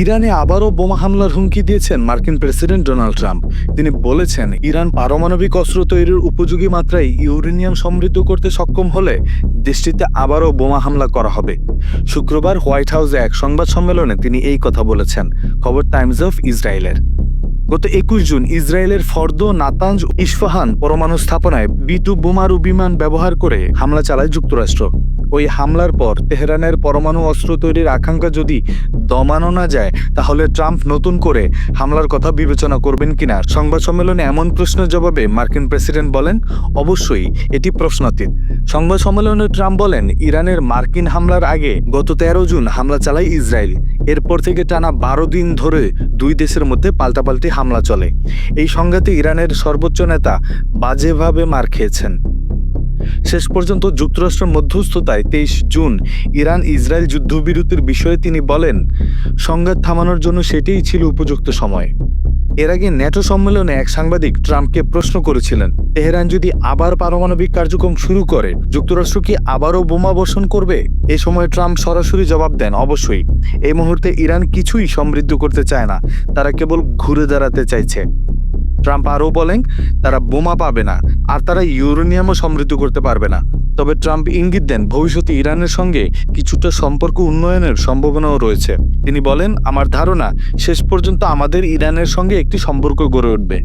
ইরানে আবারও বোমা হামলার হুমকি দিয়েছেন মার্কিন প্রেসিডেন্ট ডোনাল্ড ট্রাম্প। তিনি বলেছেন, ইরান পারমাণবিক অস্ত্র তৈরির উপযোগী মাত্রায় ইউরেনিয়াম সমৃদ্ধ করতে সক্ষম হলে দেশটিতে আবারও বোমা হামলা করা হবে। শুক্রবার হোয়াইট হাউসে এক সংবাদ সম্মেলনে তিনি এই কথা বলেছেন। খবর টাইমস অফ ইসরায়েলের। গত একুশ জুন ইসরায়েলের ফর্দ নাতাঞ্জ ইস্ফাহান পরমাণু স্থাপনায় বিটু বোমারু বিমান ব্যবহার করে হামলা চালায় যুক্তরাষ্ট্র। ওই হামলার পর তেহরানের পরমাণু অস্ত্র তৈরির আকাঙ্ক্ষা যদি দমানো না যায়, তাহলে ট্রাম্প নতুন করে হামলার কথা বিবেচনা করবেন কিনা? সংবাদ সম্মেলনে এমন প্রশ্নের জবাবে মার্কিন প্রেসিডেন্ট বলেন, অবশ্যই এটি প্রশ্নাতীত। সংবাদ সম্মেলনে ট্রাম্প বলেন, ইরানের মার্কিন হামলার আগে গত তেরো জুন হামলা চালায় ইসরায়েল। এরপর থেকে টানা বারো দিন ধরে দুই দেশের মধ্যে পাল্টাপাল্টি হামলা চলে। এই সংঘাতে ইরানের সর্বোচ্চ নেতা বাজেভাবে মার খেয়েছেন। শেষ পর্যন্ত যুক্তরাষ্ট্রের মধ্যস্থতায় তেইশ জুন ইরান ইসরায়েল যুদ্ধবিরতির বিষয়ে তিনি বলেন, সংঘাত থামানোর জন্য সেটিই ছিল উপযুক্ত সময়। এর আগে ন্যাটো সম্মেলনে এক সাংবাদিক ট্রাম্পকে প্রশ্ন করেছিলেন, তেহরান যদি আবার পারমাণবিক কার্যক্রম শুরু করে, যুক্তরাষ্ট্র কি আবারও বোমা বর্ষণ করবে? এ সময় ট্রাম্প সরাসরি জবাব দেন, অবশ্যই। এই মুহূর্তে ইরান কিছুই সমৃদ্ধ করতে চায় না, তারা কেবল ঘুরে দাঁড়াতে চাইছে। ট্রাম্প আরও বলেন, তারা বোমা পাবে না, আর তারা ইউরেনিয়ামও সমৃদ্ধ করতে পারবে না। তবে ট্রাম্প ইঙ্গিত দেন ভবিষ্যতে ইরানের সঙ্গে কিছুটা সম্পর্ক উন্নয়নের সম্ভাবনাও রয়েছে। তিনি বলেন, আমার ধারণা, শেষ পর্যন্ত আমাদের ইরানের সঙ্গে একটি সম্পর্ক গড়ে উঠবে।